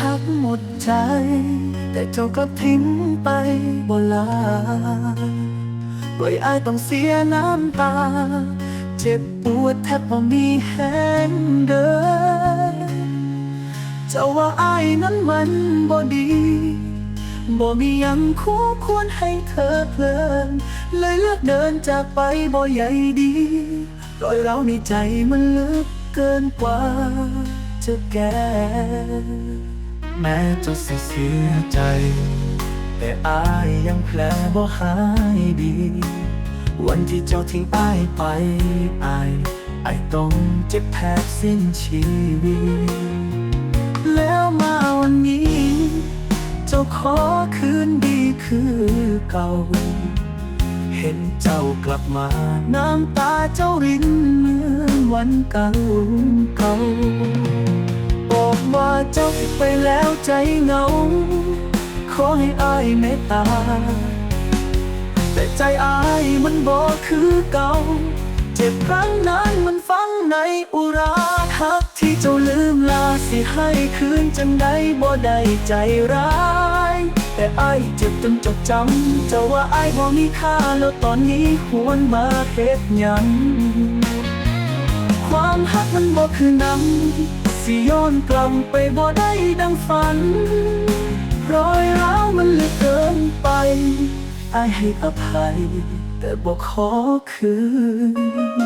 ฮักหมดใจ แต่เจ้ากลับทิ้งไปบ่ลาปล่อยอายต้องเสียน้ำตา เจ็บปวดแทบบ่มีแหงเดินจ้าว่าอายนั้นมันบ่ดีบ่มียังคู่ควรให้เธอเพลิน เลยเลือกเดินจากไปบ่ใหญ่ดีรอยเราในใจมันลึกเกินกว่าจะแก้ แม้จะสิเสียใจ แต่อายยังแผลบ่หายดี วันที่เจ้าทิ้งอายไปอายอายต้องเจ็บแทบสิ้นชีวิต แล้วมาวันนี้ เจ้าขอคืนดีคือเก่า เห็นเจ้ากลับมา น้ำตาเจ้ารินเหมือนวันเก่าเก่า ว่าเจ้าไปแล้วใจเหงา ขอให้อายเมตตา แต่ใจอายมันบอกคือเก่า เจ็บครั้งนั้นมันฝังในอุราหักที่เจ้าลืมลาสิให้คืนจังได้บ่ได้ใจร้ายแต่อายเจ็บจนจดจำเจ้าว่าอายบ่มีค่าแล้วตอนนี้หวนมาเฮ็ดหยัง ความหักมันบ่คือนัง สิย้อนกลับไปบ่ได้ดังฝัน รอยร้าวมันเหลือเกินไปอายให้อภัย แต่บอกขอคืน